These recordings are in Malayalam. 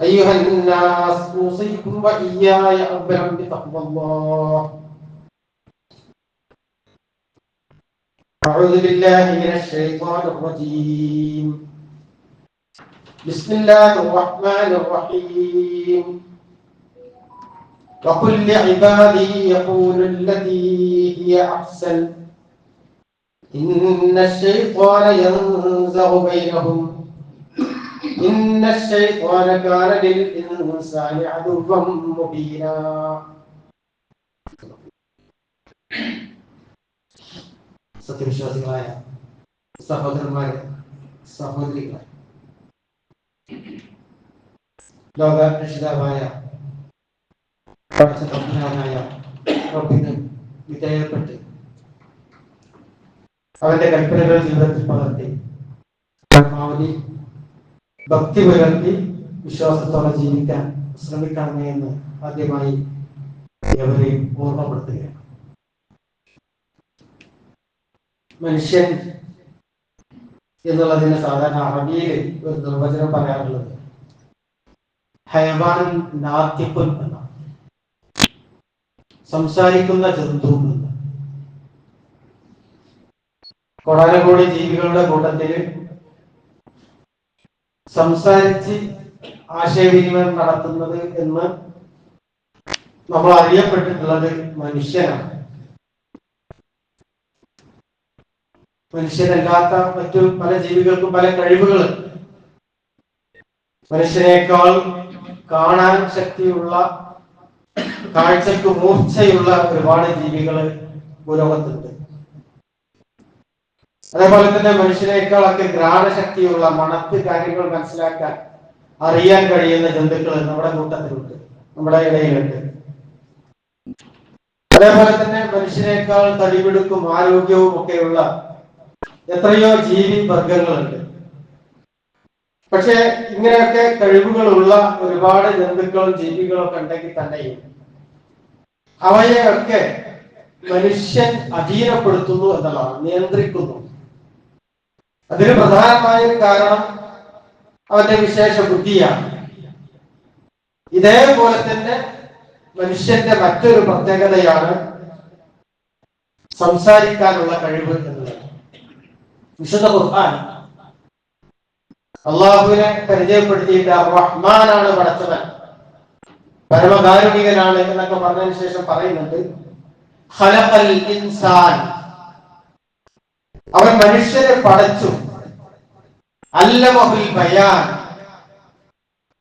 أيها الناس أوصيكم وإياي أولا بتقوى الله. أعوذ بالله من الشيطان الرجيم. بسم الله الرحمن الرحيم. وقل لعبادي يقول التي هي أحسن. إن الشيطان ينزغ بينهم. إن الشيطان كان للإنسان عدوا مبينا സത്യവിശ്വാസികളായ സഹോദരന്മാരെ സഹോദരികളെ ലോക രക്ഷിതാവായ പടച്ചതമ്പുരാനായ റബ്ബിന് വിധേയപ്പെട്ട് അവന്റെ കൽപ്പനകൾ ജീവിതത്തിൽ പകർത്തി പരമാവധി ഭക്തി പുലർത്തി വിശ്വാസത്തോടെ ജീവിക്കാൻ ശ്രമിക്കണമേ എന്ന് ആദ്യമായി എവരെയും ഓർമ്മപ്പെടുത്തുകയാണ്. മനുഷ്യൻ എന്നുള്ളതിന് സാധാരണ അറബിയിൽ ഒരു നിർവചനം പറയാറുള്ളത് ഹയവാൻ നാത്യപ്പൻ എന്നാണ്. സംസാരിക്കുന്ന ജന്തു എന്ന് ജീവികളുടെ കൂട്ടത്തിൽ സംസാരിച്ച് ആശയവിനിമയം നടത്തുന്നത് എന്ന് നമ്മൾ അറിയപ്പെട്ടിട്ടുള്ളത് മനുഷ്യനാണ്. മനുഷ്യനല്ലാത്ത മറ്റു പല ജീവികൾക്കും പല കഴിവുകളും മനുഷ്യനേക്കാൾ കാണാൻ ശക്തിയുള്ള കാഴ്ചക്ക് മൂർച്ചയുള്ള ഒരുപാട് ജീവികൾ ഭൂലോകത്തുണ്ട്. അതേപോലെ തന്നെ മനുഷ്യരെക്കാളൊക്കെ ഘ്രാണശക്തിയുള്ള മണത്ത് കാര്യങ്ങൾ മനസ്സിലാക്കാൻ അറിയാൻ കഴിയുന്ന ജന്തുക്കൾ നമ്മുടെ കൂട്ടത്തിലുണ്ട് നമ്മുടെ ഇടയിലുണ്ട്. അതേപോലെ തന്നെ മനുഷ്യരെക്കാൾ തടിപിടുക്കും ആരോഗ്യവും ഒക്കെയുള്ള എത്രയോ ജീവി വർഗങ്ങളുണ്ട്. പക്ഷെ ഇങ്ങനെയൊക്കെ കഴിവുകളുള്ള ഒരുപാട് ജന്തുക്കളും ജീവികളും ഒക്കെ ഉണ്ടെങ്കിൽ തന്നെയും അവയെയൊക്കെ മനുഷ്യൻ അധീനപ്പെടുത്തുന്നു എന്നുള്ളതാണ് നിയന്ത്രിക്കുന്നു. അതിന് പ്രധാനമായ ഒരു കാരണം അവന്റെ വിശേഷ ബുദ്ധിയാണ്. ഇതേപോലെ തന്നെ മനുഷ്യന്റെ മറ്റൊരു പ്രത്യേകതയാണ് സംസാരിക്കാനുള്ള കഴിവ് എന്നുള്ളത്. വിശുദ്ധ ഖുർആൻ അള്ളാഹുവിനെ പരിചയപ്പെടുത്തിയിട്ട് റഹ്മാനാണ് പടച്ചവൻ. പരമകാരുണികനാണ് എന്നൊക്കെ പറഞ്ഞതിന് ശേഷം പറയുന്നുണ്ട് ഇൻസാൻ അവൻ മനുഷ്യരെ പടച്ചു. അല്ലമഹുൽ ബയാൻ.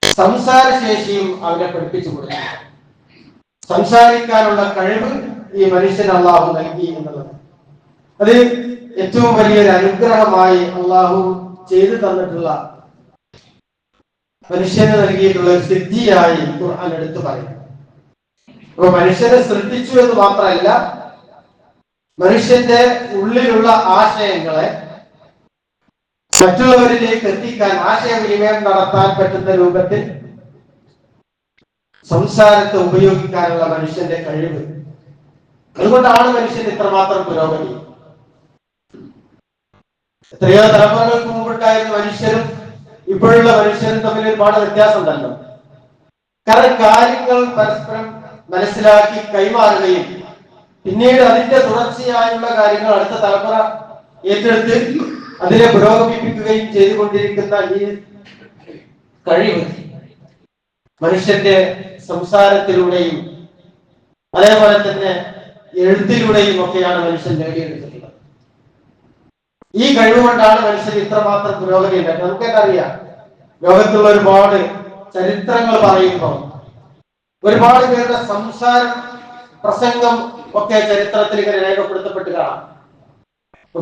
സംസാരശേഷിയും അവനെ പഠിപ്പിച്ചു കൊടുത്തു. സംസാരിക്കാനുള്ള കഴിവ് ഈ മനുഷ്യൻ അള്ളാഹു നൽകി എന്നുള്ളത്. അത് ഏറ്റവും വലിയൊരു അനുഗ്രഹമായി അള്ളാഹു ചെയ്തു തന്നിട്ടുള്ള മനുഷ്യന് നൽകിയിട്ടുള്ള ഒരു സിദ്ധിയായി ഖുർആൻ എടുത്തു പറയും അപ്പൊ മനുഷ്യനെ സൃഷ്ടിച്ചു എന്ന് മാത്രമല്ല മനുഷ്യന്റെ ഉള്ളിലുള്ള ആശയങ്ങളെ മറ്റുള്ളവരിലേക്ക് എത്തിക്കാൻ ആശയവിനിമയം നടത്താൻ പറ്റുന്ന രൂപത്തിൽ സംസാരത്തെ ഉപയോഗിക്കാനുള്ള മനുഷ്യന്റെ കഴിവ്. അതുകൊണ്ടാണ് മനുഷ്യൻ ഇത്രമാത്രം പുരോഗതി. എത്രയോ തലമുറകൾക്ക് മുമ്പുണ്ടായിരുന്ന മനുഷ്യരും ഇപ്പോഴുള്ള മനുഷ്യരും തമ്മിൽ ഒരുപാട് വ്യത്യാസമുണ്ടല്ലോ. കാരണം കാര്യങ്ങൾ പരസ്പരം മനസ്സിലാക്കി കൈമാറുകയും പിന്നീട് അതിന്റെ തുടർച്ചയായുള്ള കാര്യങ്ങൾ അടുത്ത തലമുറ ഏറ്റെടുത്ത് അതിനെ പുരോഗമിപ്പിക്കുകയും ചെയ്തുകൊണ്ടിരിക്കുന്ന ഈ കഴിവ് മനുഷ്യന്റെ സംസാരത്തിലൂടെയും അതേപോലെ തന്നെ എഴുത്തിലൂടെയും ഒക്കെയാണ് മനുഷ്യൻ നേടിയെടുത്തിട്ടുള്ളത്. ഈ കഴിവ് കൊണ്ടാണ് മനുഷ്യൻ ഇത്രമാത്രം പുരോഗതി നമുക്കൊക്കെ അറിയാം ലോകത്തുള്ള ഒരുപാട് ചരിത്രങ്ങൾ പറയുമ്പോൾ ഒരുപാട് പേരുടെ സംസാരം പ്രസംഗം ഒക്കെ ചരിത്രത്തിൽ ഇങ്ങനെ രേഖപ്പെടുത്തപ്പെട്ട് കാണാം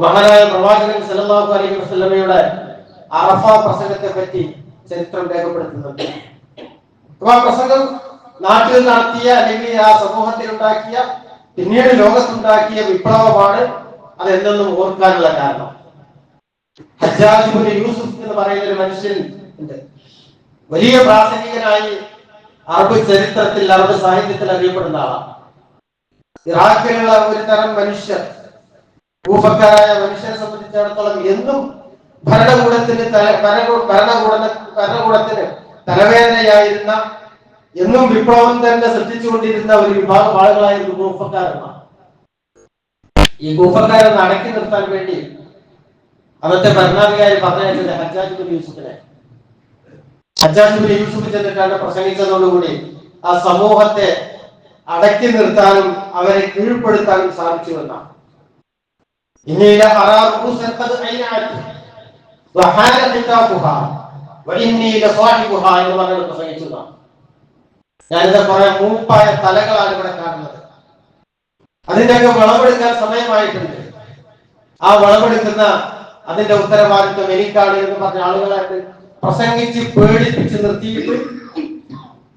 മഹാനായ പ്രവാചകൻ സല്ലല്ലാഹു അലൈഹി വസല്ലമയുടെ അറഫ പ്രസംഗത്തെ പറ്റി ചരിത്രം രേഖപ്പെടുത്തുന്നുണ്ട്. ആ പ്രസംഗം നാട്ടിൽ നടത്തിയ അല്ലെങ്കിൽ ആ സമൂഹത്തിൽ ഉണ്ടാക്കിയ പിന്നീട് ലോകത്തുണ്ടാക്കിയ വിപ്ലവമാണ് അത് എന്തെന്നും ഓർക്കാനുള്ള കാരണം. ഹജ്ജാജ് യൂസുഫ് എന്ന് പറയുന്ന ഒരു മനുഷ്യൻ ഉണ്ട്. വലിയ പ്രാസംഗികനായി അറബ് ചരിത്രത്തിൽ അറബ് സാഹിത്യത്തിൽ അറിയപ്പെടുന്ന ആളാണ്. ഇറാഖിലുള്ള ഒരു തരം മനുഷ്യർ. ഭൂപക്കാരായ മനുഷ്യരെ സംബന്ധിച്ചിടത്തോളം എന്നും ഭരണകൂടത്തിന് ഭരണകൂട ഭരണകൂടത്തിന് തലവേദനയായിരുന്ന എന്നും വിപ്ലവം തന്നെ സൃഷ്ടിച്ചുകൊണ്ടിരുന്ന ഒരു വിഭാഗം ആളുകളായിരുന്നു ഗൂഫക്കാരെന്നാണ് ഈ ഗൂഫക്കാരെ അടക്കി നിർത്താൻ വേണ്ടി അന്നത്തെ ഭരണാധികാരി പറഞ്ഞയച്ചത് ഹജ്ജാജ് ബിൻ യൂസുഫിനെ. ഹജ്ജാജ് ബിൻ യൂസുഫ് ചെന്നിട്ടാണ് പ്രസംഗിച്ചതോടുകൂടി ആ സമൂഹത്തെ അടക്കി നിർത്താനും അവരെ കീഴ്പ്പെടുത്താനും സാധിച്ചു എന്നാണ്. ഞാനിത് കുറെ മൂപ്പായ തലകളാണ് ഇവിടെ കാണുന്നത്. അതിന്റെയൊക്കെ വിളവെടുക്കാൻ സമയമായിട്ടുണ്ട്. ആ വിളവെടുക്കുന്ന അതിന്റെ ഉത്തരവാദിത്വം എനിക്കാണ് എന്ന് പറഞ്ഞ ആളുകളായിട്ട് പ്രസംഗിച്ച് പേടിപ്പിച്ച് നിർത്തിയിട്ട്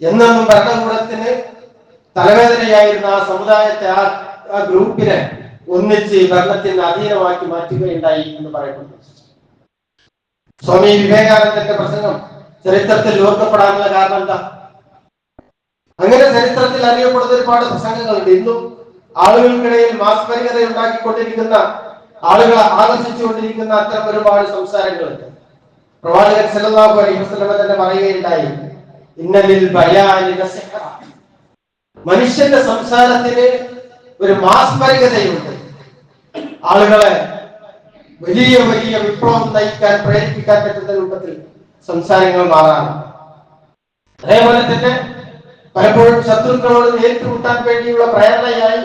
എന്നെന്നും ഭരണകൂടത്തിന് തലവേദനയായിരുന്ന ആ സമുദായത്തെ ആ ആ ഗ്രൂപ്പിനെ ഒന്നിച്ച് ഭരണത്തിന് അധീനമാക്കി മാറ്റുകയുണ്ടായി എന്ന് പറയുന്നത് സ്വാമി വിവേകാനന്ദന്റെ പ്രസംഗം ചരിത്രത്തിൽ ഓർക്കപ്പെടാനുള്ള കാരണം എന്താ? അങ്ങനെ ചരിത്രത്തിൽ അറിയപ്പെടുന്ന ഒരുപാട് പ്രസംഗങ്ങളുണ്ട്. ഇന്നും ആളുകൾക്കിടയിൽ മാസ്മരികത ഉണ്ടാക്കിക്കൊണ്ടിരിക്കുന്ന ആളുകളെ ആകർഷിച്ചുകൊണ്ടിരിക്കുന്ന അത്തരം ഒരുപാട് സംസാരങ്ങളുണ്ട്. പ്രവാചകൻ സല്ലല്ലാഹു അലൈഹി വസല്ലം തന്നെ പറയുകയുണ്ടായി ഇന്നലിൽ ബയാനി ലസിഹ്റ. മനുഷ്യന്റെ സംസാരത്തിന് ഒരു മാസ്മരികതയുണ്ട്. ആളുകളെ വലിയ വലിയ വിപ്ലവം നയിക്കാൻ പ്രേരിപ്പിക്കാൻ പറ്റുന്ന രൂപത്തിൽ സംസാരങ്ങൾ മാറാണ്. അതേപോലെ തന്നെ പലപ്പോഴും ശത്രുക്കളോട് ഏറ്റുമുട്ടാൻ വേണ്ടിയുള്ള പ്രേരണയായി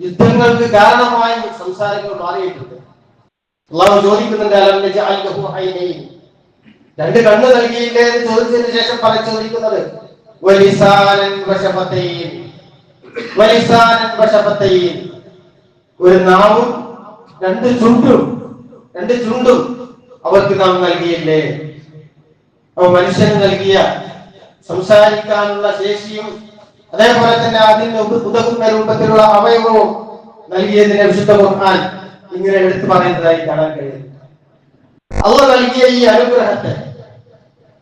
യുദ്ധങ്ങൾക്ക് കാരണമായി സംസാരങ്ങൾ മാറിയിട്ടുണ്ട്. അള്ളാഹു ചോദിക്കുന്നുണ്ട്. രണ്ട് കണ്ണ് നൽകിയില്ലേ എന്ന് ചോദിച്ചതിന് ശേഷം പല ചോദിക്കുന്നത് ഒരു നാവും രണ്ട് ചുണ്ടും രണ്ട് ചുണ്ടും അവർക്ക് നാം നൽകിയില്ലേ? അവ മനുഷ്യന് നൽകിയ സംസാരിക്കാനുള്ള ശേഷിയും അതേപോലെ തന്നെ അതിന് ഉതകുന്ന രൂപത്തിലുള്ള അവയവവും നൽകിയതിനെ വിശുദ്ധ ഖുർആൻ ഇങ്ങനെ എടുത്തു പറയുന്നതായി കാണാൻ കഴിയും. അള്ള നൽകിയ ഈ അനുഗ്രഹത്തെ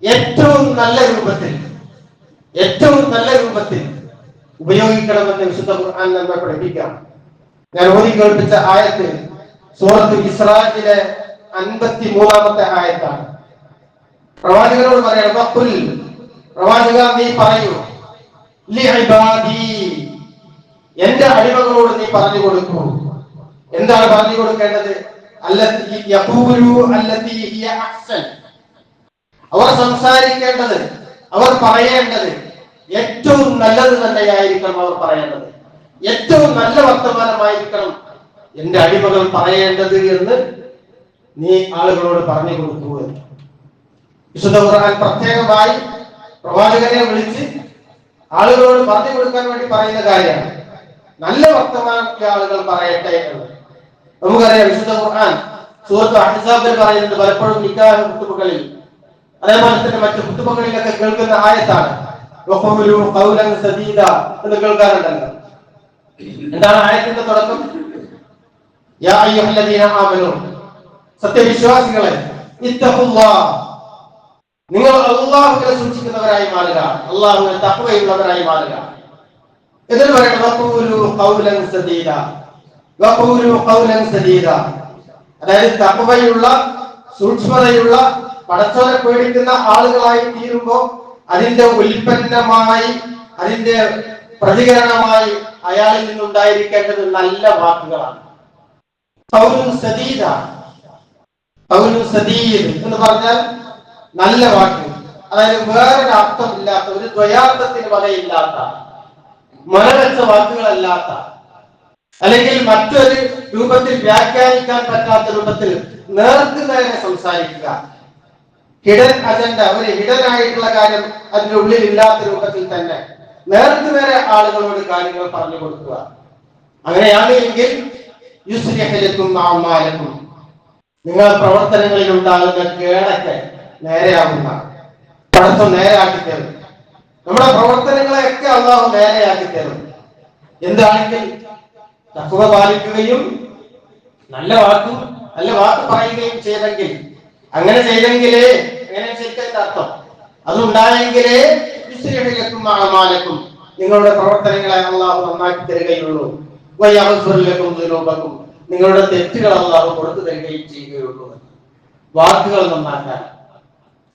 ഏറ്റവും നല്ല രൂപത്തിൽ ഏറ്റവും നല്ല രൂപത്തിൽ ഉപയോഗിക്കണമെന്ന് വിശുദ്ധ ഖുർആൻ നമ്മെ പഠിപ്പിക്കാം. ഞാൻ ഓതി കേൾപ്പിച്ച ആയത്ത് സൂറത്ത് ഇസ്രാജിലെ അൻപത്തി മൂന്നാമത്തെ ആയത്താണ്. പ്രവാചകനോട് പറയണം പ്രവാചക നീ പറയൂ എന്റെ അടിമകളോട് നീ പറഞ്ഞു കൊടുക്കൂ. എന്താണ് പറഞ്ഞു കൊടുക്കേണ്ടത്? അവർ സംസാരിക്കേണ്ടത് അവർ പറയേണ്ടത് ഏറ്റവും നല്ലത് തന്നെയായിരിക്കണം അവർ പറയേണ്ടത്. ഏറ്റവും നല്ല വർത്തമാനമായിരിക്കണം എന്റെ അടിമകൾ പറയേണ്ടത് എന്ന് നീ ആളുകളോട് പറഞ്ഞു കൊടുക്കൂ എന്ന്. വിശുദ്ധ ഖുർആൻ പ്രത്യേകമായി പ്രവാചകനെ വിളിച്ച് ആളുകളോട് പറഞ്ഞു കൊടുക്കാൻ വേണ്ടി പറയുന്ന കാര്യമാണ്. നല്ല വർത്തമാനത്തിലെ ആളുകൾ പറയട്ടെ എന്ന്. നമുക്കറിയാം വിശുദ്ധ ഖുർആൻ സൂറത്ത് അഹ്സാബിൽ പറയുന്നുണ്ട് പലപ്പോഴും നിക്കാഹ് കുത്തുബകളിൽ അതേപോലെ തന്നെ മറ്റു കുത്തുബകളിലൊക്കെ കേൾക്കുന്ന ആയത്താണ്. എന്ന് കേൾക്കാറുണ്ടല്ലോ. എന്താണ് ആയത്തിന്റെ തുടക്കം? സത്യവിശ്വാസികളെ നിങ്ങൾ അള്ളാഹുവിനെ സൂക്ഷിക്കുന്നവരായി മാറുക. അള്ളാഹുവിനെ തഖ്വയുള്ളവരായി മാറുക. എന്നിട്ട് പറയണം അതായത് തപ്പവയുള്ള സൂക്ഷ്മതയുള്ള പടച്ചോനെ പേടിക്കുന്ന ആളുകളായി തീരുമ്പോൾ അതിന്റെ ഉൽപ്പന്നമായി അതിന്റെ പ്രതികരണമായി അയാളിൽ നിന്നുണ്ടായിരിക്കേണ്ടത് നല്ല വാക്കുകളാണ്. സദീദ സദീദ് എന്ന് പറഞ്ഞാൽ നല്ല വാക്ക്. അതായത് വേറൊരു അർത്ഥമില്ലാത്ത ഒരു ദ്വയാർത്ഥത്തിന് വകയില്ലാത്ത മനവെച്ച വാക്കുകളല്ലാത്ത അല്ലെങ്കിൽ മറ്റൊരു രൂപത്തിൽ വ്യാഖ്യാനിക്കാൻ പറ്റാത്ത രൂപത്തിൽ നേർക്ക് നേരെ സംസാരിക്കുക. ഹിഡൻ അജണ്ട ഒരു ഹിഡൻ ആയിട്ടുള്ള കാര്യം അതിന്റെ ഉള്ളിൽ ഇല്ലാത്ത രൂപത്തിൽ തന്നെ നേരത്തെ നേരെ ആളുകളോട് കാര്യങ്ങൾ പറഞ്ഞു കൊടുക്കുക. അങ്ങനെയാണ് എങ്കിൽ യുസ്രിഹലക്കും നിങ്ങൾ പ്രവർത്തനങ്ങളിൽ ഉണ്ടാകുന്ന കേടൊക്കെ നേരെയാകുന്ന പടത്തം നേരെയാക്കി തരും. നമ്മുടെ പ്രവർത്തനങ്ങളെയൊക്കെ അള്ളാഹു നേരെയാക്കി തരും. എന്താണെങ്കിൽ തക്കുവ പാലിക്കുകയും നല്ല വാക്കും നല്ല വാക്ക് പറയുകയും ചെയ്തെങ്കിൽ അങ്ങനെ ചെയ്തെങ്കിലേ അങ്ങനെ ശരിക്കും അർത്ഥം? അതുണ്ടായെങ്കിലേ നിങ്ങളുടെ പ്രവർത്തനങ്ങളെ അള്ളാഹു നന്നാക്കി തരികയുള്ളൂ. വയ്യാമസ്വരിലക്കും ദുരൂപക്കും നിങ്ങളുടെ തെറ്റുകൾ അള്ളാഹു കൊടുത്തു തരികയും ചെയ്യുകയുള്ളൂ വാക്കുകൾ നന്നാക്കാൻ.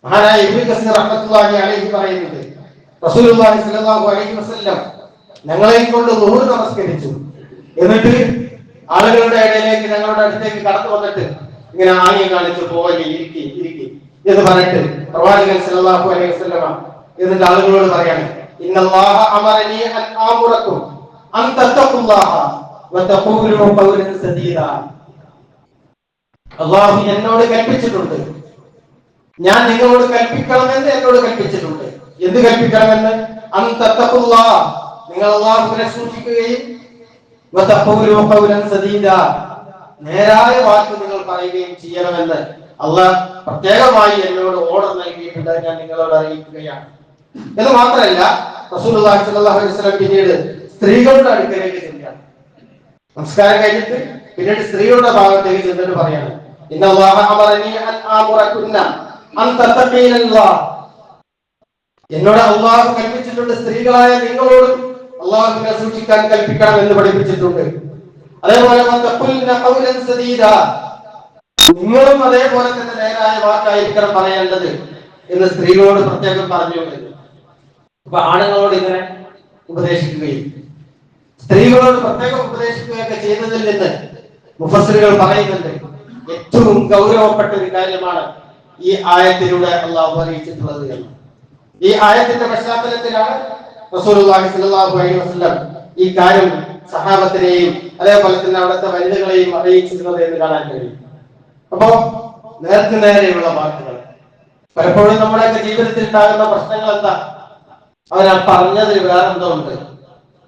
മഹാനായ ഇബ്നു കസീർ റഹ്മത്തുള്ളാഹി അലൈഹി പറയുന്നത് റസൂലുള്ളാഹി സ്വല്ലല്ലാഹു അലൈഹി വസല്ലം ഞങ്ങളെ കൊണ്ട് ളുഹൂർ നമസ്കരിച്ചു. എന്നിട്ട് ആളുകളുടെ ഇടയിലേക്ക് ഞങ്ങളുടെ അടുത്തേക്ക് കടന്നു വന്നിട്ട് ഇങ്ങനെ ആംഗ്യം കാണിച്ച് പോകല്ലേ ഇരിക്കി ഇരിക്കി. എന്ന് പറഞ്ഞിട്ട് പ്രവാചകൻ സല്ലല്ലാഹു അലൈഹി വസല്ലമ എന്നിട്ട് ആളുകളോട് പറയാണ് ഇന്നല്ലാഹ അമറനി അൻ ആമുറക്കും അൻ തത്തഖുല്ലാഹ വതഖൂലു ഖൗലൻ സദീദ. അള്ളാഹു എന്നോട് കൽപ്പിച്ചിട്ടുണ്ട്. ഞാൻ നിങ്ങളോട് കൽപ്പിക്കണമെന്ന് എന്നോട് കൽപ്പിച്ചിട്ടുണ്ട്. എന്ത് കൽപ്പിക്കണമെന്ന്? അൻ തഖുല്ലാഹ നിങ്ങൾ അള്ളാഹുവിനെ സൂക്ഷിക്കുകയും വതഖൂലു ഖൗലൻ സദീദാ. നേരായ വാക്ക് നിങ്ങൾ പറയുകയും ചെയ്യണമെന്ന് അള്ളാഹ് പ്രത്യേകമായി എന്നോട് ഓർഡർ നൽകിയിട്ടുണ്ട് ഞാൻ നിങ്ങളോട് അറിയിക്കുകയാണ്. എന്ന് മാത്രമല്ല പിന്നീട് സ്ത്രീകളുടെ അടുക്കലേക്ക് ചെല്ലുകയാണ്. നമസ്കാരം കഴിഞ്ഞിട്ട് പിന്നീട് സ്ത്രീകളുടെ ഭാഗത്തേക്ക് ചെന്നിട്ട് പറയാണ് എന്നോട് അള്ളാഹു കൽപ്പിച്ചിട്ടുണ്ട് സ്ത്രീകളായ നിങ്ങളോടും അള്ളാഹുവിനെ സൂക്ഷിക്കാൻ കൽപ്പിക്കണം എന്ന് പഠിപ്പിച്ചിട്ടുണ്ട്. അതേപോലെ. നിങ്ങളും അതേപോലെ തന്നെ നേരായ വാക്കായിരിക്കണം പറയേണ്ടത് എന്ന് സ്ത്രീകളോട് പ്രത്യേകം പറഞ്ഞു അപ്പൊ ആണുങ്ങളോട് ഇങ്ങനെ ഉപദേശിക്കുകയും സ്ത്രീകളോട് പ്രത്യേകം ഉപദേശിക്കുകയൊക്കെ ചെയ്തതിൽ നിന്ന് മുഫസ്സിറുകൾ പറയുന്നുണ്ട് ഏറ്റവും ഗൗരവപ്പെട്ട ഒരു കാര്യമാണ് ഈ ആയത്തിലൂടെ അള്ളാഹു അറിയിച്ചിട്ടുള്ളത് എന്ന് ഈ ആയത്തിന്റെ പശ്ചാത്തലത്തിലാണ് സ്വല്ലല്ലാഹു അലൈഹി വസല്ലം ഈ കാര്യം സഹാബത്തിനെയും അതേപോലെ തന്നെ അവിടുത്തെ വനിതകളെയും അറിയിച്ചിരുന്നത് എന്ന് കാണാൻ കഴിയും. അപ്പോ നേർക്ക് നേരെയുള്ള വാക്കുകൾ. പലപ്പോഴും നമ്മുടെയൊക്കെ ജീവിതത്തിൽ ഉണ്ടാകുന്ന പ്രശ്നങ്ങൾ എന്താ? അവരാ പറഞ്ഞതിൽ വേറെന്തോ ഉണ്ട്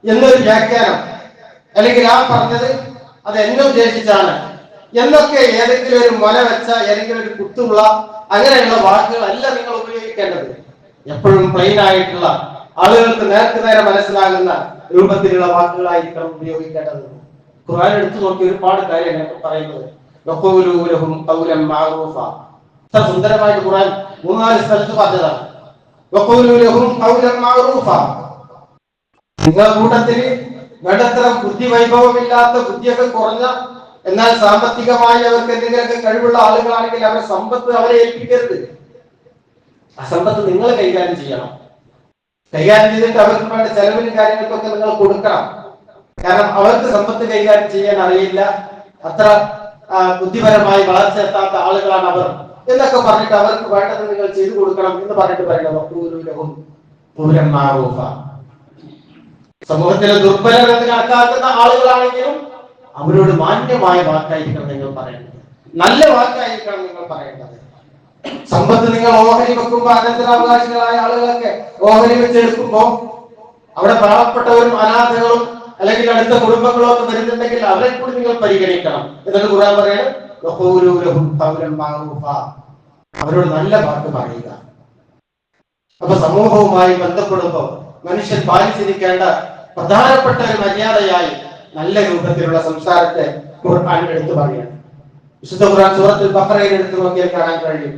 എന്നൊരു വ്യാഖ്യാനം. അല്ലെങ്കിൽ ആ പറഞ്ഞത് അത് എന്നെ ഉദ്ദേശിച്ചാണ്. എന്നൊക്കെ ഏതെങ്കിലും ഒരു മുല വെച്ച ഏതെങ്കിലും ഒരു കുത്തുള്ള അങ്ങനെയുള്ള വാക്കുകളല്ല നിങ്ങൾ ഉപയോഗിക്കേണ്ടത്. എപ്പോഴും പ്ലെയിൻ ആയിട്ടുള്ള ആളുകൾക്ക് നേർക്ക് നേരെ മനസ്സിലാകുന്ന രൂപത്തിലുള്ള വാക്കുകളായിരിക്കണം ഉപയോഗിക്കേണ്ടത്. ഖുർആൻ എടുത്തു നോക്കി ഒരുപാട് പറയുന്നത്. ഖൗലൻ മഅറൂഫ. ഇത്ര സുന്ദരമായിട്ട് ഖുർആൻ മൂന്നാൽ സ്ഥലത്ത് പറഞ്ഞതാണ്. നിങ്ങളുടെ കൂട്ടത്തിൽ വേണ്ടത്തരം ബുദ്ധി വൈഭവമില്ലാത്ത ബുദ്ധിയൊക്കെ കുറഞ്ഞ എന്നാൽ സാമ്പത്തികമായി അവർക്ക് എന്തെങ്കിലുമൊക്കെ കഴിവുള്ള ആളുകളാണെങ്കിൽ അവരെ സമ്പത്ത് അവരെ ഏൽപ്പിക്കരുത്. ആ സമ്പത്ത് നിങ്ങൾ കൈകാര്യം ചെയ്യണം. കൈകാര്യം ചെയ്തിട്ട് അവർക്ക് വേണ്ട ചെലവിനും കാര്യങ്ങൾക്കൊക്കെ നിങ്ങൾ കൊടുക്കണം. കാരണം അവർക്ക് സമ്പത്ത് കൈകാര്യം ചെയ്യാൻ അറിയില്ല. അത്ര ബുദ്ധിപരമായി വളർച്ച എത്താത്ത ആളുകളാണ് അവർ. എന്നൊക്കെ പറഞ്ഞിട്ട് അവർക്ക് വേണ്ടത് നിങ്ങൾ ചെയ്തു കൊടുക്കണം എന്ന് പറഞ്ഞിട്ട് പറയണം. സമൂഹത്തിലെ ദുർബലർ എന്ന് കണക്കാക്കുന്ന ആളുകളാണെങ്കിലും അവരോട് മാന്യമായ വാക്കായിരിക്കണം നിങ്ങൾ പറയേണ്ടത്. നല്ല വാക്കായിരിക്കണം നിങ്ങൾ പറയേണ്ടത്. സമ്പത്ത് നിങ്ങൾ ഓഹരി വെക്കുമ്പോ അനന്തരാവകാശികളായ ആളുകളൊക്കെ ഓഹരി വെച്ചെടുക്കുമ്പോ അവിടെ പാവപ്പെട്ടവരും അനാഥകളും അല്ലെങ്കിൽ അടുത്ത കുടുംബങ്ങളോ ഒക്കെ വരുന്നുണ്ടെങ്കിൽ അവരെ കൂടി നിങ്ങൾ പരിഗണിക്കണം. എന്നിട്ട് ഖുർആൻ മഅറൂഫ. അവരോട് നല്ല വാക്ക് പറയുക. അപ്പൊ സമൂഹവുമായി ബന്ധപ്പെടുമ്പോൾ മനുഷ്യൻ പാലിച്ചിരിക്കേണ്ട പ്രധാനപ്പെട്ട ഒരു മര്യാദയായി നല്ല രൂപത്തിലുള്ള സംസാരത്തെ ഖുർആൻ എടുത്തു പറയാണ് വിശുദ്ധ ഖുർആൻ സൂറത്തിൽ ബഖറയിൽ എടുത്തു നോക്കിയാൽ കാണാൻ കഴിയും.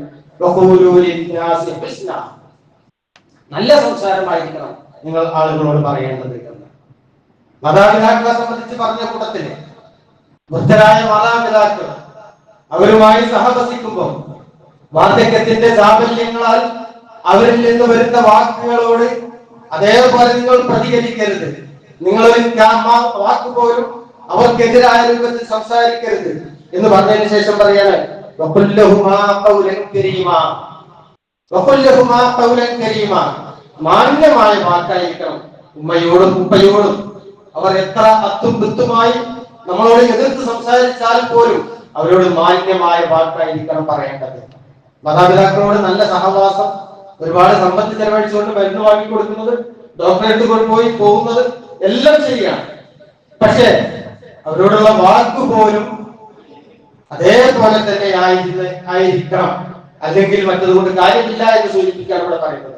നല്ല സംസാരമായിരിക്കണം നിങ്ങൾ ആളുകളോട് പറയേണ്ടത് മാതാപിതാക്കളെ സംബന്ധിച്ച് പറഞ്ഞ കൂട്ടത്തിൽ വൃദ്ധരായ മാതാപിതാക്കൾ അവരുമായി സഹവസിക്കുമ്പോൾ വാർദ്ധക്യത്തിന്റെ സാഫല്യങ്ങളാൽ അവരിൽ നിന്ന് വരുന്ന വാക്കുകളോട് അതേപോലെ നിങ്ങൾ പ്രതികരിക്കരുത്. നിങ്ങളൊരു വാക്ക് പോലും അവർക്കെതിരായ രൂപത്തിൽ സംസാരിക്കരുത്. എന്ന് പറഞ്ഞതിന് ശേഷം പറയാണ്. മാന്യമായ വാക്കായിരിക്കണം. ഉമ്മയോടും ഉപ്പയോടും. അവർ എത്ര അത്തും വിത്തുമായി നമ്മളോട് എതിർത്ത് സംസാരിച്ചാൽ പോലും അവരോട് മാന്യമായ വാക്കായിരിക്കണം പറയേണ്ടത്. മാതാപിതാക്കളോട് നല്ല സഹവാസം ഒരുപാട് സമ്പത്ത് ചെലവഴിച്ചുകൊണ്ട് മരുന്ന് വാങ്ങി കൊടുക്കുന്നത് ഡോക്ടറെടുത്ത് കൊണ്ടുപോയി പോകുന്നത് എല്ലാം ശരിയാണ്. പക്ഷേ അവരോടുള്ള വാക്ക് പോലും അതേപോലെ തന്നെ ആയിരിക്കണം. അല്ലെങ്കിൽ മറ്റതുകൊണ്ട് കാര്യമില്ല എന്ന് സൂചിപ്പിക്കാൻ ഇവിടെ പറയുന്നത്.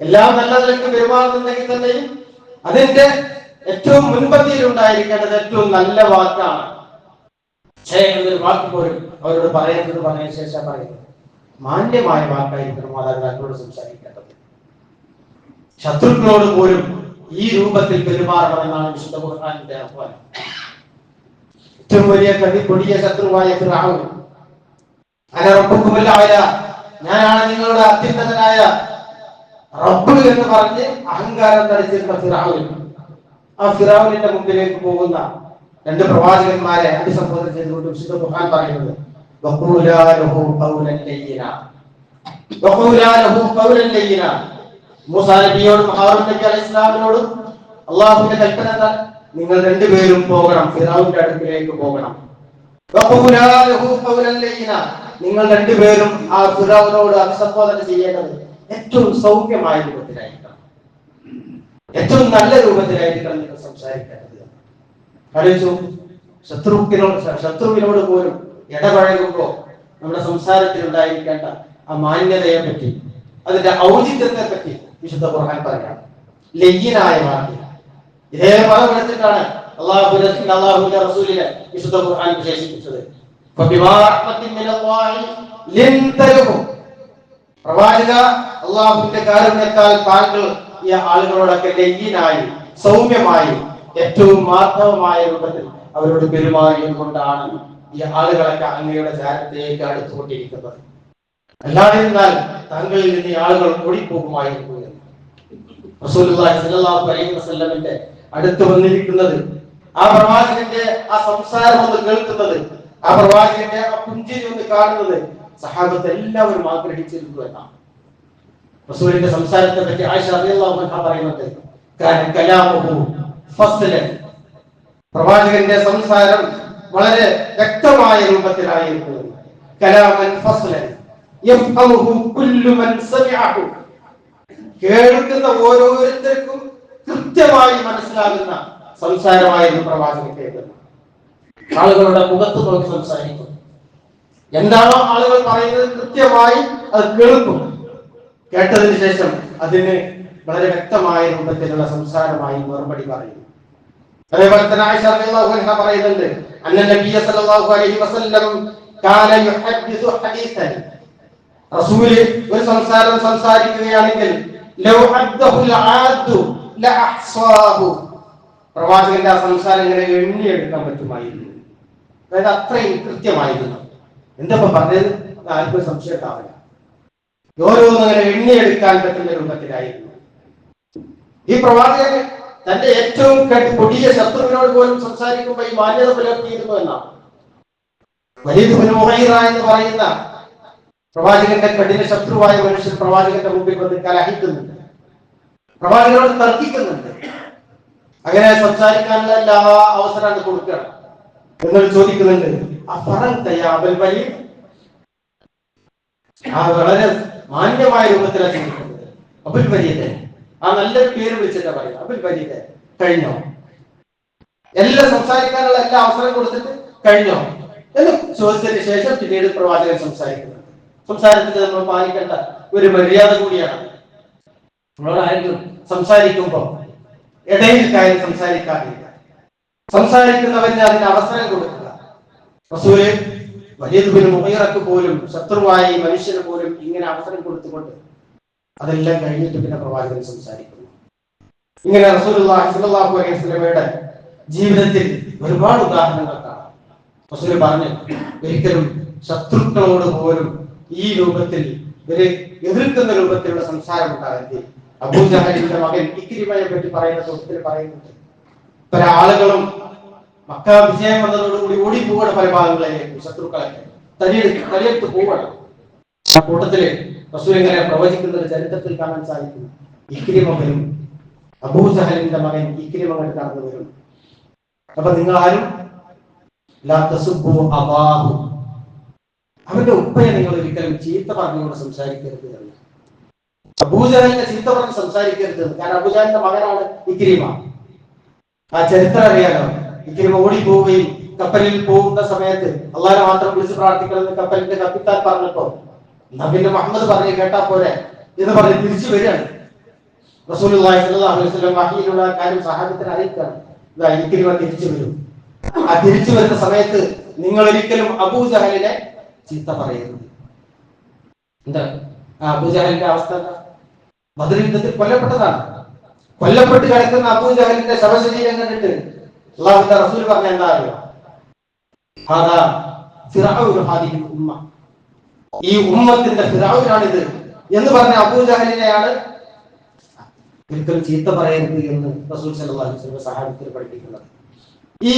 എല്ലാം നല്ലതിലേക്ക് പെരുമാറുന്നുണ്ടെങ്കിൽ തന്നെയും അതിന്റെ ഏറ്റവും മുൻപന്തിയിൽ ഉണ്ടായിരിക്കേണ്ടത് ഏറ്റവും നല്ല വാക്കാണ്. എന്നൊരു വാക്ക് പോലും അവരോട് പറയുന്നത് പറഞ്ഞതിന് ശേഷം പറയുന്നത്. മാന്യമായ വാക്കായിരിക്കണം മാതാപിതാക്കളോട് സംസാരിക്കേണ്ടത്. ശത്രുക്കളോട് പോലും ഈ രൂപത്തിൽ പെരുമാറണമെന്നാണ് വിശുദ്ധ ഖുർആാനിന്റെ ആഹ്വാനം. ഏറ്റവും വലിയ കടി കൊടിയ ശത്രുവായ ഫിറാവു അല്ല റബ്ബുക്കുമല്ല ആയ ഞാനാണ് നിങ്ങളുടെ അത്യുന്നതനായ റബ്ബ് എന്ന് പറഞ്ഞ് അഹങ്കാരം നടിച്ചിരുന്ന ഫിറാവു ആ ഫിറാവുലിന്റെ മുമ്പിലേക്ക് പോകുന്ന രണ്ട് പ്രവാചകന്മാരെ അഭിസംബോധന ചെയ്തുകൊണ്ട് വിശുദ്ധ ഖുർആൻ പറയുന്നത്. മൂസാ നബിയോടും ഹാറൂൻ നബി അലൈഹി ഇസ്ലാമിനോടും അള്ളാഹുവിന്റെ കൽപ്പന നിങ്ങൾ രണ്ടുപേരും പോകണം. പിതാവിന്റെ അടുക്കിലേക്ക് പോകണം. നിങ്ങൾ രണ്ടുപേരും ആ ഫിറാവിനോട് അഭിസംബോധന ചെയ്യേണ്ടത് ഏറ്റവും സൗഖ്യമായ രൂപത്തിലായിരിക്കണം. ഏറ്റവും നല്ല രൂപത്തിലായിരിക്കണം നിങ്ങൾ സംസാരിക്കേണ്ടത്. ആലോചിച്ചു ശത്രുവിനോട് ശത്രുവിനോട് പോലും ഇടപഴകുമ്പോൾ നമ്മുടെ സംസാരത്തിൽ ഉണ്ടായിരിക്കേണ്ട ആ മാന്യതയെ പറ്റി അതിന്റെ ഔചിത്യത്തെ പറ്റി വിശുദ്ധ ഖുർആൻ പറയാം. ലയ്യനായ വാക്യം ഇതേ പദം എടുത്തിട്ടാണ് അല്ലാഹു അള്ളാഹുന്റെ റസൂലിനെ വിശുദ്ധ ഖുർആൻ വിശേഷിപ്പിച്ചത്. പ്രവാചക അല്ലാഹുവിന്റെ കാരുണ്യത്താൽ താങ്കൾ ഈ ആളുകളോടൊക്കെ ലയ്യനായി സൗമ്യമായി ഏറ്റവും മാർത്തവമായ രൂപത്തിൽ അവരോട് പെരുമാറിയത് കൊണ്ടാണ് ഈ ആളുകളൊക്കെ അങ്ങയുടെ ചാരത്തേക്ക് അടുത്തുകൊണ്ടിരിക്കുന്നത്. അല്ലാതിരുന്നാൽ താങ്കളിൽ നിന്ന് ഈ ആളുകൾ ഓടിപ്പോകുമായിരുന്നു റസൂലുള്ളാഹി സ്വല്ലല്ലാഹു അലൈഹി വസല്ലമയുടെ അടുത്ത് വന്നിരിക്കുന്നത്. ആ പ്രവാചകന്റെ ആ സംസാരം ഒന്ന് കേൾക്കുന്നത്. ആ പ്രവാചകന്റെ ആ പുഞ്ചിരി ഒന്ന് കാണുന്നത്. സഹാബത്ത് എല്ലാവരും ആഗ്രഹിച്ചിരുന്നു എന്നാണ്. റസൂലിന്റെ സംസാരത്തെ പറ്റി ആയിഷ അൻഹ പറയുന്നത് പ്രവാചകന്റെ സംസാരം വളരെ വ്യക്തമായ രൂപത്തിലായിരുന്നു. കേൾക്കുന്ന ഓരോരുത്തർക്കും കൃത്യമായി മനസ്സിലാകുന്ന സംസാരമായിരുന്നു പ്രവാചകത്തേത് ആളുകളുടെ മുഖത്ത് നോക്കി സംസാരിക്കും. എന്താണോ ആളുകൾ പറയുന്നത് കൃത്യമായി അത് കേൾക്കും. കേട്ടതിന് ശേഷം അതിന് വളരെ വ്യക്തമായ രൂപത്തിലുള്ള സംസാരമായി മറുപടി പറയും. അതേപോലെ തന്നെ ആയിഷ റളിയല്ലാഹു അൻഹ പറയുന്നുണ്ട് അന്ന നബിയ സല്ലല്ലാഹു അലൈഹി വസല്ലം കാന യുഹദ്ദിസു ഹദീസൻ. റസൂൽ ഒരു സംസാരം സംസാരിക്കുകയാണെങ്കിൽ ലൗ അദ്ദഹുൽ ലഅഹ്സാഹു പ്രവാചകന്റെ ആ സംസാരം ഇങ്ങനെ എണ്ണിയെടുക്കാൻ പറ്റുമായിരുന്നു. അതായത് അത്രയും കൃത്യമായിരുന്നു. എന്തപ്പം പറഞ്ഞത്? ആർക്കും സംശയം ഉണ്ടാവില്ല ഓരോന്നും അങ്ങനെ എണ്ണിയെടുക്കാൻ പറ്റുന്ന രൂപത്തിലായിരുന്നു ഈ പ്രവാചകൻ തന്റെ ഏറ്റവും കടി- കൊടിയ ശത്രുവിനോട് പോലും സംസാരിക്കുമ്പോൾ ഈ മാന്യത പുലർത്തിയിരുന്നു എന്നാണ്. എന്ന് പറയുന്ന പ്രവാചകന്റെ കഠിന ശത്രുവായ മനുഷ്യൻ പ്രവാചകന്റെ മുമ്പിൽ വന്ന് കലഹിക്കുന്നുണ്ട്. പ്രവാചകനോട് തർക്കിക്കുന്നുണ്ട്. അങ്ങനെ സംസാരിക്കാനുള്ള എല്ലാ അവസരം കൊടുക്കണം. എന്നോട് ചോദിക്കുന്നുണ്ട്. വലിയ ആ വളരെ മാന്യമായ രൂപത്തിലാണ് ചോദിക്കുന്നത് അബുൽ വരീതെ ആ നല്ലൊരു പേര് വിളിച്ചിട്ടാ പറയുന്നത്. അബുൽ വരീതെ കഴിഞ്ഞോ? എല്ലാം സംസാരിക്കാനുള്ള എല്ലാ അവസരം കൊടുത്തിട്ട് കഴിഞ്ഞോ? എന്ന് ചോദിച്ചതിന് ശേഷം പിന്നീട് പ്രവാചകൻ സംസാരിക്കുന്നു സംസാരത്തിൽ നമ്മൾ പാലിക്കേണ്ട ഒരു മര്യാദ കൂടിയാണ്. നമ്മളോട് ആരെങ്കിലും സംസാരിക്കുമ്പോൾ ഇടയിൽ കാര്യം സംസാരിക്കാറില്ല സംസാരിക്കുന്നവന് അതിന് അവസരം കൊടുക്കുക. റസൂൽ വലിയ മുഹീറക്ക് പോലും ശത്രുവായി മനുഷ്യന് പോലും ഇങ്ങനെ അവസരം കൊടുത്തുകൊണ്ട് അതെല്ലാം കഴിഞ്ഞിട്ട് പിന്നെ പ്രവാചകൻ സംസാരിക്കുന്നു. ഇങ്ങനെ സ്വല്ലല്ലാഹു അലൈഹി വസല്ലമയുടെ ജീവിതത്തിൽ ഒരുപാട് ഉദാഹരണങ്ങൾ കാണാം. റസൂൽ പറഞ്ഞു ഒരിക്കലും ശത്രുക്കളോട് പോലും ഈ രൂപത്തിൽ ഇവർ എതിർക്കുന്ന രൂപത്തിലുള്ള സംസാരം ഉണ്ടാകരുത്. അബൂജഹലിന്റെ മകൻ ഇക്രിമയെ പറ്റി പറയുന്ന സുഹൃത്തിൽ പറയുന്നുണ്ട്. പല ആളുകളും മക്ക വിജയം വന്നതോടുകൂടി ഓടി പോവുകയാണ് പല ഭാഗങ്ങളിലേക്ക്. ശത്രുക്കളൊക്കെ. തടിയെടുത്ത് തടിയെടുത്ത് പോവുകയാണ്. ആ കൂട്ടത്തിൽ റസൂലിങ്ങനെ ഒരു ചരിത്രത്തിൽ കാണാൻ സാധിക്കും ഇക്രിമ വരും അബൂജഹലിന്റെ മകൻ ഇക്രിമ കണ്ട് കടന്നു വരും അപ്പൊ നിങ്ങൾ ആരും അവന്റെ ഉപ്പയെ നിങ്ങൾ ഒരിക്കലും ചീത്ത പറഞ്ഞുകൊണ്ട് സംസാരിക്കരുത് എന്ന്. അബൂജഹലിനെ ചീത്ത പറഞ്ഞ് സംസാരിക്കരുത്. കാരണം അബൂജഹലിന്റെ മകനാണ് ഇക്രിമ. ആ ചരിത്രം അറിയാലോ. ഇക്രിമ ഓടിപ്പോവുകയും കപ്പലിൽ പോകുന്ന സമയത്ത് അള്ളാഹെ മാത്രം വിളിച്ച് പ്രാർത്ഥിക്കണമെന്ന് കപ്പലിന്റെ കപ്പിത്താൻ പറഞ്ഞപ്പോ നബിന്റെ മുഹമ്മദ് പറഞ്ഞു കേട്ടാ പോരെ എന്ന് പറഞ്ഞ് തിരിച്ചു വരികയാണ്. കാര്യം തിരിച്ചു ആ തിരിച്ചു വരുന്ന സമയത്ത് നിങ്ങൾ ഒരിക്കലും അബൂജഹലിനെ ചീത്ത പറയരുത്. എന്താ അബൂജഹലിന്റെ അവസ്ഥ എന്താ? ബദർ യുദ്ധത്തിൽ കൊല്ലപ്പെട്ടതാണ്. കൊല്ലപ്പെട്ട് കിടക്കുന്ന അബൂജഹലിന്റെ ശവശരീരം കണ്ടിട്ട് അള്ളാഹുന്റെ റസൂൽ പറഞ്ഞ എന്താ അറിയോ ഉമ്മ. ഈ ഉമ്മത്തിന്റെ ഫിറാവിനാണിത് എന്ന് പറഞ്ഞ അബൂ ജഹലിനെയാണ് ഒരിക്കലും ചീത്ത പറയരുത് എന്ന് റസൂൽ വസല്ലം സഹാബത്തിൽ പഠിപ്പിക്കുന്നത്. ഈ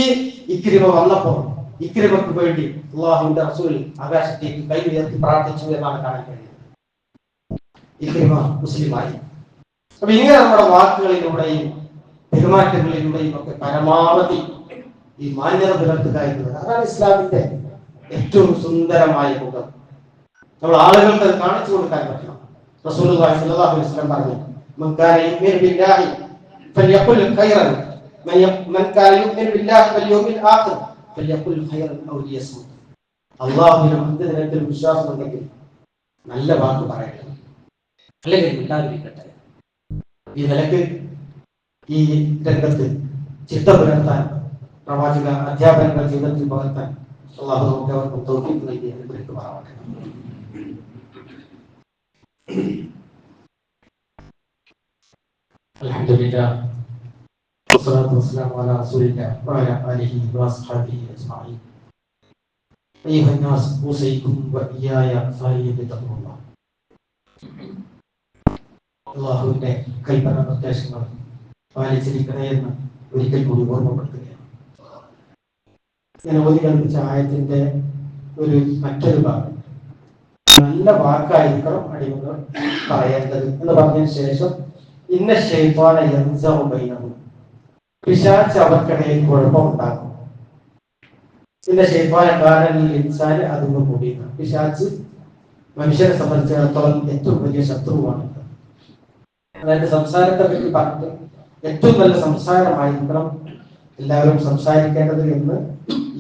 ഇക്രിമ വന്നപ്പോൾ ഇക്രിമക്ക് വേണ്ടി അള്ളാഹുവിന്റെ റസൂൽ ആകാശത്തേക്ക് കൈ ഉയർത്തി പ്രാർത്ഥിച്ചു എന്നാണ് കാണാൻ കഴിയുന്നത്. മുസ്ലിമായി. അപ്പൊ ഇങ്ങനെ നമ്മുടെ വാക്കുകളിലൂടെയും പെരുമാറ്റങ്ങളിലൂടെയും ഒക്കെ പരമാവധി ഈ മാന്യത പുലർത്തുക എന്നുള്ളത് അതാണ് ഇസ്ലാമിന്റെ ഏറ്റവും സുന്ദരമായ മുഖം. നമ്മൾ ആളുകൾക്ക് അത് കാണിച്ചു കൊടുക്കാൻ പറ്റണം. റസൂലുള്ളാഹി സല്ലല്ലാഹു അലൈഹി വസല്ലം പറഞ്ഞു മൻ ബില്ലാഹി മൻ ബില്ലാഹി വൽ ഔ നല്ല വാക്ക് പറയണം അല്ലെങ്കിൽ മിണ്ടാതിരിക്കട്ടെ ഈ നിലക്ക് ഈ രംഗത്ത് ചിട്ട പുലർത്താൻ പ്രവാചക അധ്യാപനങ്ങൾ ജീവിതത്തിൽ പകർത്താൻ അള്ളാഹു നമുക്ക് അവർക്ക് തൗഫീഖ് നൽകി അനുഗ്രഹിക്കുമാറാവട്ടെ الحمد لله والصلاة والسلام على رسول الله وعلى آله وأصحابه أجمعين أيها الناس أوصيكم وإياي فهي بتقوى الله അള്ളാഹുവിന്റെ കൽപ്പന നിർദ്ദേശങ്ങൾ പാലിച്ചിരിക്കണേ എന്ന് ഒരിക്കൽ കൂടി ഓർമ്മപ്പെടുത്തുകയാണ്. ഞാൻ ഓതി കൽപ്പിച്ച ആയത്തിന്റെ ഒരു മറ്റൊരു ഭാഗം. നല്ല വാക്കായിരിക്കണം അടിമകൾ പറയേണ്ടത് എന്ന് പറഞ്ഞതിന് ശേഷം ഇന്ന ശൈത്വാന യന്ത്രവും പിശാച്ച് അവർക്കിടയിൽ കുഴപ്പമുണ്ടാക്കും. ഇന്ന ഷെയ്ഫാന കാരനിൽ ഇൻസാന് അതിന് കൂടി പിശാച്ച് മനുഷ്യനെ സംബന്ധിച്ചിടത്തോളം ഏറ്റവും വലിയ ശത്രുവാണ്. അതായത് സംസാരത്തെ പറ്റി പറഞ്ഞിട്ട് ഏറ്റവും നല്ല സംസാരമായിരിക്കണം. എല്ലാവരും സംസാരിക്കേണ്ടത് എന്ന്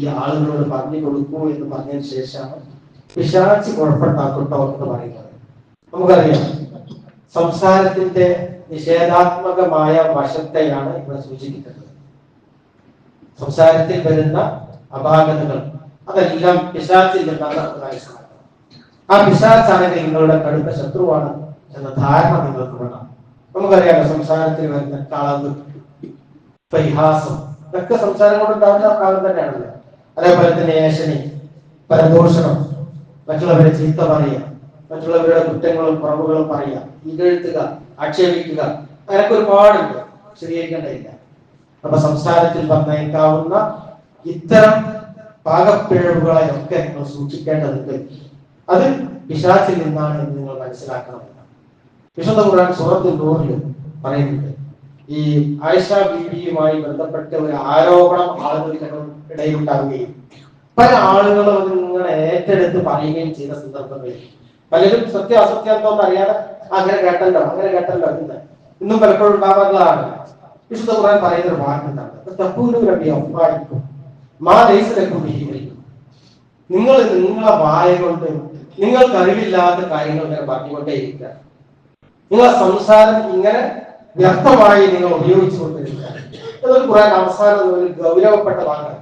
ഈ ആളുകളോട് പറഞ്ഞു കൊടുക്കൂ എന്ന് പറഞ്ഞതിന് ശേഷമാണ് പിശാച്ച് കുഴപ്പമുണ്ടാക്കട്ടോ എന്ന് പറയുന്നത്. നമുക്കറിയാം സംസാരത്തിന്റെ നിഷേധാത്മകമായ വശത്തെയാണ് ഇവിടെ സൂചിപ്പിക്കുന്നത്. സംസാരത്തിൽ വരുന്ന അപാകതകൾ അതെല്ലാം പിശാച്ചിൽ നിന്നാണ് ആ പിശാച്ചാണെങ്കിൽ നിങ്ങളുടെ കടുത്ത ശത്രുവാണ് എന്ന ധാരണ നിങ്ങൾക്ക് വേണം. നമുക്കറിയാലോ സംസാരത്തിൽ വരുന്ന കളവ് പരിഹാസം ഇതൊക്കെ സംസാരം കൊണ്ട് ഉണ്ടാകുന്ന കാലം തന്നെയാണല്ലോ. അതേപോലെ തന്നെ ഏഷണി പരദൂഷണം മറ്റുള്ളവരെ ചീത്ത പറയുക മറ്റുള്ളവരുടെ കുറ്റങ്ങളും കുറവുകളും പറയുക ഇകഴ്ത്തുക ആക്ഷേപിക്കുക അങ്ങനൊക്കെ ഒരുപാടുണ്ട്. ശരിയാക്കേണ്ടതില്ല അപ്പൊ സംസാരത്തിൽ പറഞ്ഞേക്കാവുന്ന ഇത്തരം പാകപ്പിഴവുകളെ ഒക്കെ നിങ്ങൾ സൂക്ഷിക്കേണ്ടതുണ്ട്. അത് പിശാച്ചിൽ നിന്നാണ് നിങ്ങൾ മനസ്സിലാക്കണം. വിശുദ്ധ ഖുർആൻ സൂറത്തുൽ നൂറിൽ പറയുന്നുണ്ട്. ഈ ആയിഷ ബീവിയുമായി ബന്ധപ്പെട്ട ഒരു ആരോപണം ആളുകൾക്ക് ഇടയിൽ ഉണ്ടാവുകയും പല ആളുകളും അത് നിങ്ങൾ ഏറ്റെടുത്ത് പറയുകയും ചെയ്ത സന്ദർഭങ്ങളിൽ പലരും സത്യ അസത്യത്വം അറിയാതെ അങ്ങനെ കേട്ടല്ലോ അങ്ങനെ കേട്ടല്ലോ എന്ന്. ഇന്നും പലപ്പോഴും ഉണ്ടാവാറുള്ളതാണ്. വിശുദ്ധ ഖുർആൻ പറയുന്ന ഒരു വാക്ക് തപ്പൂരു രബി അഫ്വാഹിക്കും മാ നിങ്ങൾ നിങ്ങളെ വായ കൊണ്ട് നിങ്ങൾക്ക് അറിവില്ലാത്ത കാര്യങ്ങൾ ഇങ്ങനെ പറഞ്ഞുകൊണ്ടേയിരിക്കുക. നിങ്ങളെ സംസാരം ഇങ്ങനെ വ്യക്തമായി നിങ്ങൾ ഉപയോഗിച്ചുകൊണ്ടിരിക്കുക. എന്നൊരു അവസാനം ഒരു ഗൗരവപ്പെട്ട വാക്കാണ്.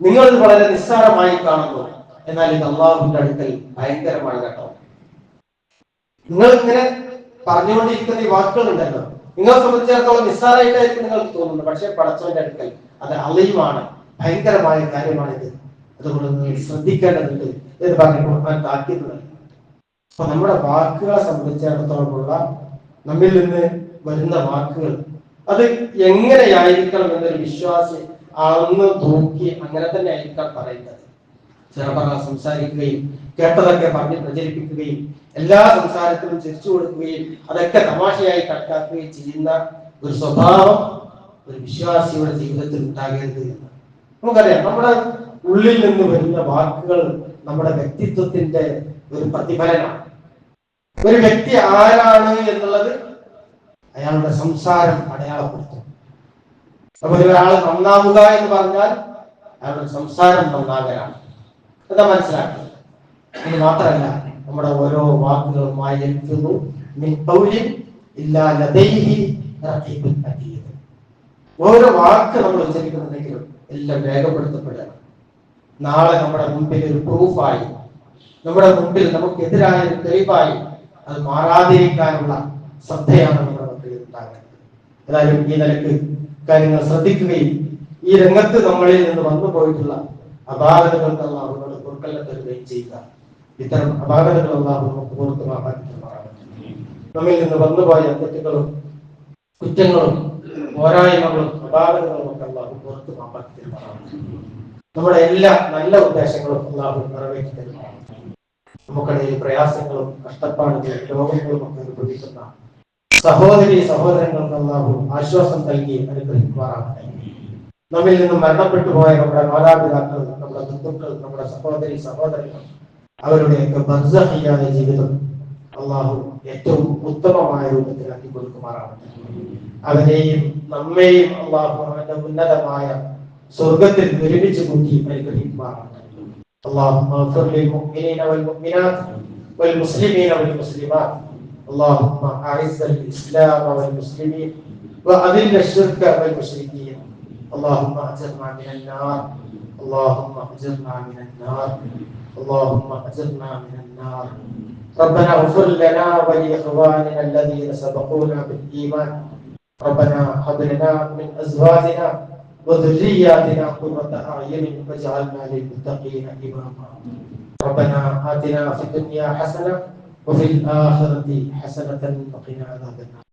നിങ്ങൾ ഇത് വളരെ നിസ്സാരമായി കാണുന്നു. എന്നാൽ ഇത് അള്ളാഹുവിന്റെ അടുക്കൽ ഭയങ്കരമാണ് കേട്ടോ നിങ്ങൾ ഇങ്ങനെ പറഞ്ഞുകൊണ്ടിരിക്കുന്ന ഈ വാക്കുകൾ ഉണ്ടല്ലോ നിങ്ങളെ സംബന്ധിച്ചിടത്തോളം നിസ്സാരമായിട്ടായിരിക്കും നിങ്ങൾക്ക് തോന്നുന്നത്. പക്ഷേ പടച്ചവന്റെ അടുക്കൽ അത് അലയുമാണ് ഭയങ്കരമായ കാര്യമാണിത്. അതുകൊണ്ട് നിങ്ങൾ ശ്രദ്ധിക്കേണ്ടതുണ്ട് എന്ന് പറഞ്ഞു അപ്പൊ നമ്മുടെ വാക്കുകളെ സംബന്ധിച്ചിടത്തോളമുള്ള നമ്മിൽ നിന്ന് വരുന്ന വാക്കുകൾ അത് എങ്ങനെയായിരിക്കണം എന്നൊരു വിശ്വാസി അന്ന് നോക്കി അങ്ങനെ തന്നെ ആയിരിക്കാം പറയുന്നത്. ചെറുപറ സംസാരിക്കുകയും കേട്ടതൊക്കെ പറഞ്ഞ് പ്രചരിപ്പിക്കുകയും എല്ലാ സംസാരത്തിലും ചിരിച്ചു കൊടുക്കുകയും അതൊക്കെ തമാശയായി കണക്കാക്കുകയും ചെയ്യുന്ന ഒരു സ്വഭാവം ഒരു വിശ്വാസിയുടെ ജീവിതത്തിൽ ഉണ്ടാകരുത് എന്ന്. നമുക്കറിയാം നമ്മുടെ ഉള്ളിൽ നിന്ന് വരുന്ന വാക്കുകൾ നമ്മുടെ വ്യക്തിത്വത്തിന്റെ ഒരു പ്രതിഫലനമാണ് ഒരു വ്യക്തി ആരാണ് എന്നുള്ളത് അയാളുടെ സംസാരം അടയാളപ്പെടുത്തും. അപ്പൊ ഒരാൾ നന്നാവുക എന്ന് പറഞ്ഞാൽ അയാളുടെ സംസാരം നന്നാകലാണ് എന്താ മനസ്സിലാക്കുന്നത്? ഇത് മാത്രമല്ല നമ്മുടെ ഓരോ വാക്കുകളുമായി അതീദ്. ഓരോ വാക്ക് നമ്മൾ ഉച്ചരിക്കുന്നുണ്ടെങ്കിലും എല്ലാം രേഖപ്പെടുത്തപ്പെടണം നാളെ നമ്മുടെ മുമ്പിൽ ഒരു പ്രൂഫായി നമ്മുടെ മുമ്പിൽ നമുക്കെതിരായ ഒരു തെളിവായി അത് മാറാതിരിക്കാനുള്ള ശ്രദ്ധയാണ് നമ്മുടെ മക്കളിൽ ഉണ്ടാകുന്നത് ഏതായാലും ഈ നിലയ്ക്ക് കാര്യങ്ങൾ ശ്രദ്ധിക്കുകയും ഈ രംഗത്ത് നമ്മളിൽ നിന്ന് വന്നു പോയിട്ടുള്ള അപാകതകൾക്ക് അള്ളാഹുനോട് പൊറുക്കല്ല തരുകയും ചെയ്യുക. ഇത്തരം അപാകതകൾ അള്ളാഹു നമുക്ക് നമ്മിൽ നിന്ന് വന്നുപോയ തെറ്റുകളും കുറ്റങ്ങളും പോരായ്മകളും അപാകതകളും ഒക്കെ അള്ളാഹു പുറത്തു മാറാൻ നമ്മുടെ എല്ലാ നല്ല ഉദ്ദേശങ്ങളും അള്ളാഹു നിറവേറ്റി തരുന്നു നമുക്കിടയിൽ പ്രയാസങ്ങളും കഷ്ടപ്പാടുകളും രോഗങ്ങളും ഒക്കെ അനുഭവിക്കുന്ന സഹോദരി സഹോദരങ്ങൾക്ക് അള്ളാഹു ആശ്വാസം നൽകി അനുഗ്രഹിക്കുമാറാകട്ടെ. നമ്മിൽ നിന്നും മരണപ്പെട്ടു പോയ നമ്മുടെ മാതാപിതാക്കൾ നമ്മുടെ ബന്ധുക്കൾ നമ്മുടെ സഹോദരി സഹോദരങ്ങൾ അവരുടെയൊക്കെ ബർസഹിയായ ജീവിതം അള്ളാഹു ഏറ്റവും ഉത്തമമായ രൂപത്തിലാക്കി കൊടുക്കുമാറാകട്ടെ. അവരെയും നമ്മെയും അള്ളാഹു അവന്റെ ഉന്നതമായ സ്വർഗത്തിൽ ഒരുമിച്ച് കൂട്ടി അനുഗ്രഹിക്കുമാറാകട്ടെ اللهم اغفر للمؤمنين والمؤمنات والمسلمين والمسلمات اللهم اعز الاسلام والمسلمين واذل الشرك والمشركين اللهم اجرنا من النار اللهم اجرنا من النار اللهم اجرنا من النار ربنا اغفر لنا ولاخواننا الذين سبقونا بالايمان ربنا هب لنا من ازواجنا وذرياتنا قرة أعين واجعلنا للمتقين إماما. ربنا آتنا في الدنيا حسنة وفي الآخرة حسنة وقنا عذاب النار.